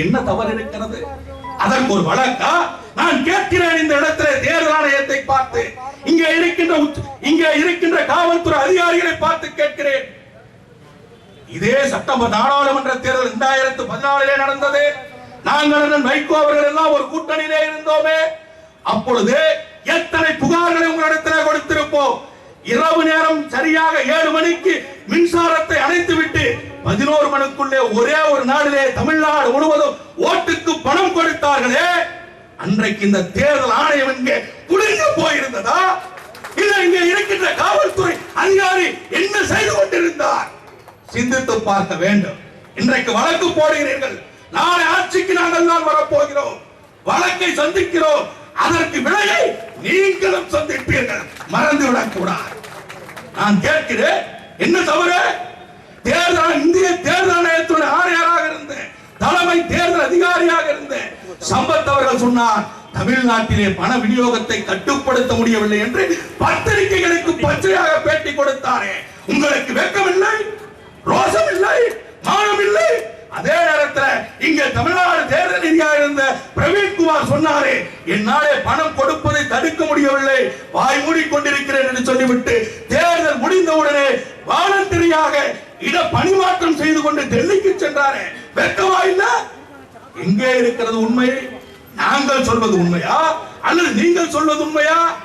என்ன தவறு இருக்கிறது? அதற்கு ஒரு வழக்கா? நான் கேட்கிறேன் இந்த இடத்துல தேர்தல் ஆணையத்தை பார்த்து. இங்க இருக்கின்ற இங்க இருக்கின்ற காவல்துறை அதிகாரிகளை பார்த்து கேட்கிறேன். இதே சட்டமன்ற நாடாளுமன்ற தேர்தல் இரண்டாயிரத்து பதினாலிலே நடந்தது. நாங்கள் வைகோ அவர்கள் எல்லாம் ஒரு கூட்டணியிலே இருந்தோமே. அப்பொழுது எத்தனை புகார்களை உங்களிடத்தில் கொடுத்திருப்போம்? இரவு நேரம் சரியாக ஏழு மணிக்கு மின்சாரத்தை அணைத்து விட்டு பதினோரு மணிக்குள்ளே ஒரே ஒரு நாளிலே தமிழ்நாடு முழுவதும் ஓட்டுக்கு பணம் கொடுத்தார்களே அன்றைக்கு இந்த தேர்தல் ஆணையம் இங்கே குளிர்ந்து போயிருந்ததா? இல்ல இங்கே இருக்கின்ற காவல்துறை அதிகாரி என்ன செய்து கொண்டிருந்தார்? சிந்தித்து பார்க்க வேண்டும். இன்றைக்கு வழக்கு போடுகிறீர்கள். நாளை ஆட்சிக்கு நாங்கள் தான் வரப்போகிறோம். வழக்கை சந்திக்கிறோம். அதற்கு விலையை நீங்களும் சந்திப்பீர்கள். மறந்து விடக்கூடாது. நான் கேட்கிறேன் என்ன தவறு? தேர்தல் அதிகாரியாக இருந்தேன். சம்பத் அவர்கள் சொன்னார் தமிழ்நாட்டிலே பண விநியோகத்தை கட்டுப்படுத்த முடியவில்லை என்று பத்திரிகைகளுக்கு பச்சையாக பேட்டி கொடுத்தாரே. உங்களுக்கு வெக்கம் இல்லை ரோசம் இல்லை மானம் இல்லை அதே நேரத்தில் இங்க தமிழ்நாடு தேர்தல் நீதியாக இருந்த பிரவீன்குமார் சொன்னாரே என்னாலே பணம் கொடுப்பதை தடுக்க முடியவில்லை. வாய் மூடிக்கொண்டிருக்கிறேன் என்று சொல்லிவிட்டு தேர்தல் முடிந்தவுடனே வாலண்டரியாக இட பணிமாற்றம் செய்து கொண்டு டெல்லிக்கு சென்றாரே. வெக்கமா இல்ல? எங்கே இருக்கிறது உண்மை? நாங்கள் சொல்வது உண்மையா? அல்லது நீங்கள் சொல்வது உண்மையா?